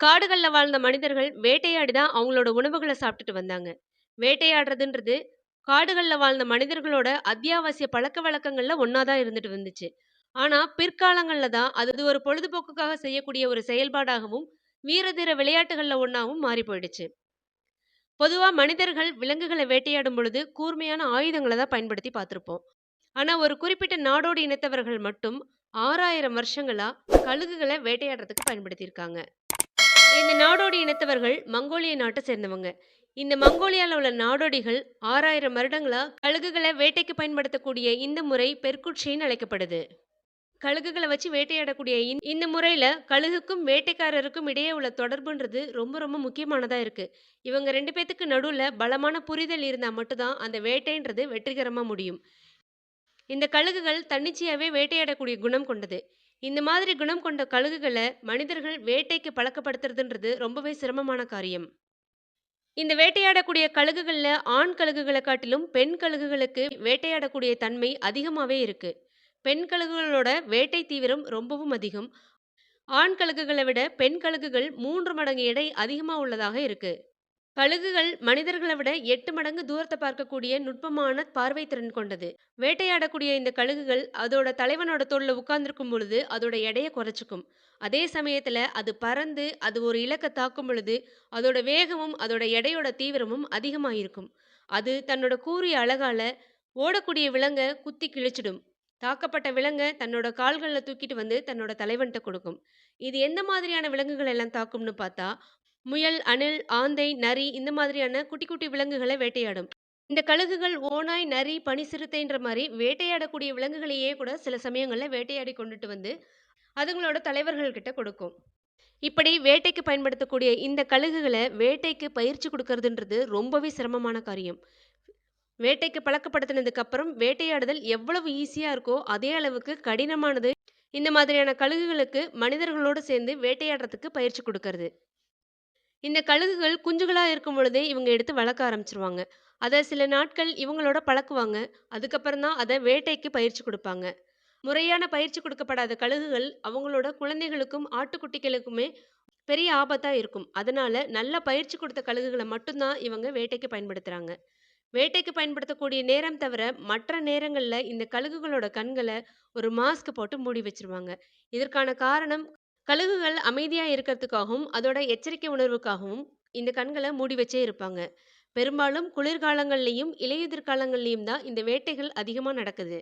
காடுகள்ல வாழ்ந்த மனிதர்கள் வேட்டையாடி தான் அவங்களோட உணவுகளை சாப்பிட்டுட்டு வந்தாங்க. வேட்டையாடுறதுன்றது காடுகளில் வாழ்ந்த மனிதர்களோட அத்தியாவசிய பழக்கவழக்கங்கள்ல ஒன்றா தான் இருந்துட்டு வந்துச்சு. ஆனா, பிற்காலங்களில் தான் அது ஒரு பொழுதுபோக்குக்காக செய்யக்கூடிய ஒரு செயல்பாடாகவும், வீர தீர ஒன்றாகவும் மாறி போயிடுச்சு. பொதுவா மனிதர்கள் விலங்குகளை வேட்டையாடும் பொழுது கூர்மையான ஆயுதங்களை தான் பயன்படுத்தி பார்த்திருப்போம். ஆனா, ஒரு குறிப்பிட்ட நாடோடி இனத்தவர்கள் மட்டும் 6000 வருஷங்களா கழுகுகளை வேட்டையாடுறதுக்கு பயன்படுத்தியிருக்காங்க. இந்த நாடோடி இனத்தவர்கள் மங்கோலிய நாட்டை சேர்ந்தவங்க. இந்த மங்கோலியாவில் உள்ள நாடோடிகள் 6000 வருடங்களா கழுகுகளை வேட்டைக்கு பயன்படுத்தக்கூடிய இந்த முறை பெர்குட்ஷின்னு அழைக்கப்படுது. கழுகுகளை வச்சு வேட்டையாடக்கூடிய இந்த முறையில் கழுகுக்கும், வேட்டைக்காரருக்கும் இடையே உள்ள தொடர்புன்றது ரொம்ப ரொம்ப முக்கியமானதாக இருக்கு. இவங்க ரெண்டு பேத்துக்கு நடுவில் பலமான புரிதல் இருந்தால் மட்டும்தான் அந்த வேட்டைன்றது வெற்றிகரமாக முடியும். இந்த கழுகுகள் தன்னிச்சையாகவே வேட்டையாடக்கூடிய குணம் கொண்டது. இந்த மாதிரி குணம் கொண்ட கழுகுகளை மனிதர்கள் வேட்டைக்கு பழக்கப்படுத்துறதுன்றது ரொம்பவே சிரமமான காரியம். இந்த வேட்டையாடக்கூடிய கழுகுகளில் ஆண் கழுகுகளை காட்டிலும் பெண் கழுகுகளுக்கு வேட்டையாடக்கூடிய தன்மை அதிகமாகவே இருக்கு. பெண் கழுகுகளோட வேட்டை தீவிரம் ரொம்பவும் அதிகம். ஆண் கழுகுகளை விட பெண் கழுகுகள் மூன்று மடங்கு எடை அதிகமாக உள்ளதாக இருக்கு. கழுகுகள் மனிதர்களை விட எட்டு மடங்கு தூரத்தை பார்க்கக்கூடிய நுட்பமான பார்வை திறன் கொண்டது. வேட்டையாடக்கூடிய இந்த கழுகுகள் அதோட தலைவனோட தோல்ல உட்கார்ந்துருக்கும் பொழுது அதோட எடையை குறைச்சிக்கும் அதே சமயத்துல அது பறந்து அது ஒரு இலக்கை தாக்கும் பொழுது அதோட வேகமும், அதோட எடையோட தீவிரமும் அதிகமாக இருக்கும். அது தன்னோட கூரிய அழகால ஓடக்கூடிய விலங்க குத்தி கிழிச்சிடும். தாக்கப்பட்ட விலங்க தன்னோட கால்களில் தூக்கிட்டு வந்து தன்னோட தலைவன்கிட்ட கொடுக்கும். இது எந்த மாதிரியான விலங்குகள் எல்லாம் தாக்கும்னு பார்த்தா, முயல், அணில், ஆந்தை, நரி இந்த மாதிரியான குட்டி குட்டி விலங்குகளை வேட்டையாடும். இந்த கழுகுகள் ஓநாய், நரி, பனி சிறுத்தைன்ற மாதிரி வேட்டையாடக்கூடிய விலங்குகளையே கூட சில சமயங்களில் வேட்டையாடி கொண்டுட்டு வந்து அதுங்களோட தலைவர்கள்கிட்ட கொடுக்கும். இப்படி வேட்டைக்கு பயன்படுத்தக்கூடிய இந்த கழுகுகளை வேட்டைக்கு பயிற்சி கொடுக்கறதுன்றது ரொம்பவே சிரமமான காரியம். வேட்டைக்கு பழக்கப்படுத்தினதுக்கு அப்புறம் வேட்டையாடுதல் எவ்வளவு ஈஸியாக இருக்கோ, அதே அளவுக்கு கடினமானது இந்த மாதிரியான கழுகுகளுக்கு மனிதர்களோடு சேர்ந்து வேட்டையாடுறதுக்கு பயிற்சி கொடுக்கறது இந்த கழுகுகள் குஞ்சுகளாக இருக்கும் பொழுதே இவங்க எடுத்து வளர்க்க ஆரம்பிச்சிருவாங்க அதை சில நாட்கள் இவங்களோட பழக்குவாங்க. அதுக்கப்புறம் தான் அதை வேட்டைக்கு பயிற்சி கொடுப்பாங்க முறையான பயிற்சி கொடுக்கப்படாத கழுகுகள் அவங்களோட குழந்தைகளுக்கும், ஆட்டுக்குட்டிகளுக்குமே பெரிய ஆபத்தாக இருக்கும். அதனால நல்ல பயிற்சி கொடுத்த கழுகுகளை மட்டும்தான் இவங்க வேட்டைக்கு பயன்படுத்துகிறாங்க வேட்டைக்கு பயன்படுத்தக்கூடிய நேரம் தவிர மற்ற நேரங்களில் இந்த கழுகுகளோட கண்களை ஒரு மாஸ்க் போட்டு மூடி வச்சிருவாங்க இதற்கான காரணம் கழுகுகள் அமைதியா இருக்கிறதுக்காகவும், அதோட எச்சரிக்கை உணர்வுக்காகவும் இந்த கண்கள மூடி வச்சே இருப்பாங்க. பெரும்பாலும் குளிர்காலங்கள்லயும், இலையுதிர் காலங்கள்லயும் தான் இந்த வேட்டைகள் அதிகமா நடக்குது.